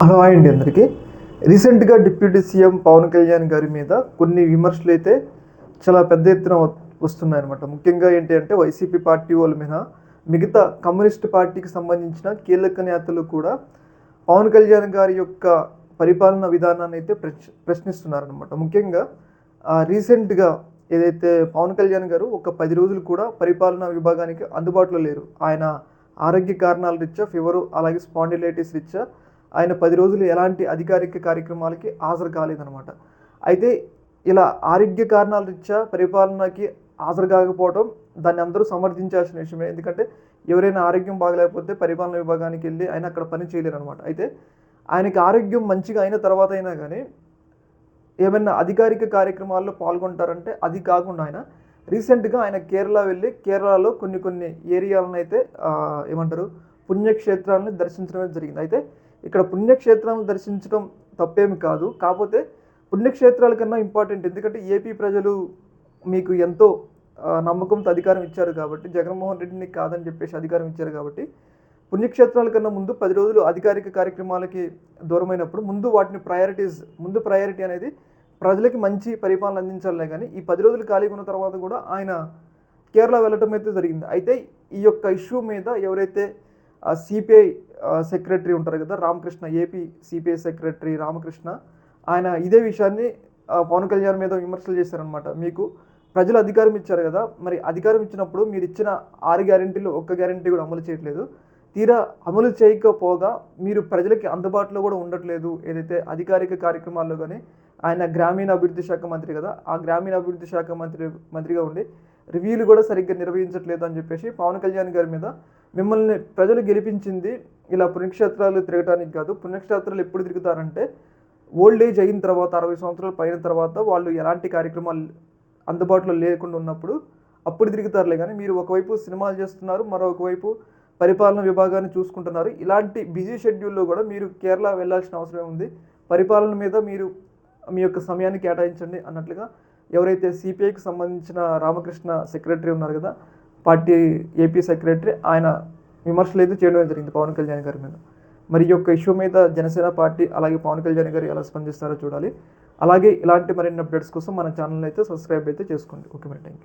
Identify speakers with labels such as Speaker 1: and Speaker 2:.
Speaker 1: Hello అండి అందరికీ. రీసెంట్గా డిప్యూటీ సీఎం పవన్ కళ్యాణ్ గారి మీద కొన్ని విమర్శలు అయితే చాలా పెద్ద ఎత్తున వస్తున్నాయి అనమాట ముఖ్యంగా ఏంటి అంటే వైసీపీ పార్టీ వాళ్ళ మీద మిగతా కమ్యూనిస్ట్ పార్టీకి సంబంధించిన కీలక నేతలు కూడా పవన్ కళ్యాణ్ గారి యొక్క పరిపాలన విధానాన్ని అయితే ప్రశ్ ప్రశ్నిస్తున్నారనమాట ముఖ్యంగా రీసెంట్గా ఏదైతే పవన్ కళ్యాణ్ గారు ఒక పది రోజులు కూడా పరిపాలనా విభాగానికి అందుబాటులో లేరు. ఆయన ఆరోగ్య కారణాల రీత్యా ఫీవరు అలాగే స్పాండిలైటిస్ రీత్యా ఆయన పది రోజులు ఎలాంటి అధికారిక కార్యక్రమాలకి హాజరు కాలేదనమాట అయితే ఇలా ఆరోగ్య కారణాల రీత్యా పరిపాలనకి హాజరు కాకపోవడం దాన్ని అందరూ సమర్థించాల్సిన విషయమే. ఎందుకంటే ఎవరైనా ఆరోగ్యం బాగలేకపోతే పరిపాలన విభాగానికి వెళ్ళి ఆయన అక్కడ పని చేయలేరు అనమాట అయితే ఆయనకి ఆరోగ్యం మంచిగా అయిన తర్వాత అయినా కానీ ఏమైనా అధికారిక కార్యక్రమాల్లో పాల్గొంటారంటే అది కాకుండా ఆయన రీసెంట్గా ఆయన కేరళ వెళ్ళి కేరళలో కొన్ని కొన్ని ఏరియాలను అయితే ఏమంటారు పుణ్యక్షేత్రాలను దర్శించడమే జరిగింది. అయితే ఇక్కడ పుణ్యక్షేత్రాలను దర్శించడం తప్పేమి కాదు. కాకపోతే పుణ్యక్షేత్రాల కన్నా ఇంపార్టెంట్ ఎందుకంటే ఏపీ ప్రజలు మీకు ఎంతో నమ్మకంతో అధికారం ఇచ్చారు కాబట్టి జగన్మోహన్ రెడ్డిని కాదని చెప్పేసి అధికారం ఇచ్చారు కాబట్టి పుణ్యక్షేత్రాల కన్నా ముందు పది రోజులు అధికారిక కార్యక్రమాలకి దూరమైనప్పుడు ముందు వాటిని ప్రయారిటీస్ ముందు ప్రయారిటీ అనేది ప్రజలకి మంచి పరిపాలన అందించాలనే కానీ ఈ పది రోజులు ఖాళీగా ఉన్న తర్వాత కూడా ఆయన కేరళ వెళ్ళటం అయితే జరిగింది. అయితే ఈ యొక్క ఇష్యూ మీద ఎవరైతే సిపిఐ సెక్రటరీ ఉంటారు కదా Ramakrishna AP CPI secretary Ramakrishna ఆయన ఇదే విషయాన్ని పవన్ కళ్యాణ్ మీద విమర్శలు చేశారనమాట మీకు ప్రజలు అధికారం ఇచ్చారు కదా మరి అధికారం ఇచ్చినప్పుడు మీరు ఇచ్చిన ఆరు గ్యారెంటీలు ఒక్క గ్యారెంటీ కూడా అమలు చేయట్లేదు. తీరా అమలు చేయకపోగా మీరు ప్రజలకి అందుబాటులో కూడా ఉండట్లేదు. ఏదైతే అధికారిక కార్యక్రమాల్లో కానీ ఆయన గ్రామీణ అభివృద్ధి శాఖ మంత్రి కదా ఆ గ్రామీణ అభివృద్ధి శాఖ మంత్రి మంత్రిగా ఉండి రివ్యూలు కూడా సరిగ్గా నిర్వహించట్లేదు అని చెప్పేసి పవన్ కళ్యాణ్ గారి మీద మిమ్మల్ని ప్రజలు గెలిపించింది ఇలా పుణ్యక్షేత్రాలు తిరగడానికి కాదు పుణ్యక్షేత్రాలు ఎప్పుడు తిరుగుతారంటే ఓల్డ్ ఏజ్ అయిన తర్వాత అరవై సంవత్సరాలు పైన తర్వాత వాళ్ళు ఎలాంటి కార్యక్రమాలు అందుబాటులో లేకుండా ఉన్నప్పుడు అప్పుడు తిరుగుతారులే కానీ మీరు ఒకవైపు సినిమాలు చేస్తున్నారు మరొకవైపు పరిపాలన విభాగాన్ని చూసుకుంటున్నారు. ఇలాంటి బిజీ షెడ్యూల్లో కూడా మీరు కేరళ వెళ్ళాల్సిన అవసరం ఉంది. పరిపాలన మీద మీరు మీ యొక్క సమయాన్ని కేటాయించండి అన్నట్లుగా ఎవరైతే సిపిఐకి సంబంధించిన రామకృష్ణ సెక్రటరీ ఉన్నారు కదా పార్టీ ఏపీ సెక్రటరీ ఆయన విమర్శలు అయితే చేయడం జరిగింది పవన్ కళ్యాణ్ గారి మీద. మరి ఈ యొక్క ఇష్యూ మీద జనసేన పార్టీ అలాగే పవన్ కళ్యాణ్ గారు ఎలా స్పందిస్తారో చూడాలి. అలాగే ఇలాంటి మరిన్ని అప్డేట్స్ కోసం మన ఛానల్ అయితే సబ్స్క్రైబ్ అయితే చేసుకోండి. Okay madam thank you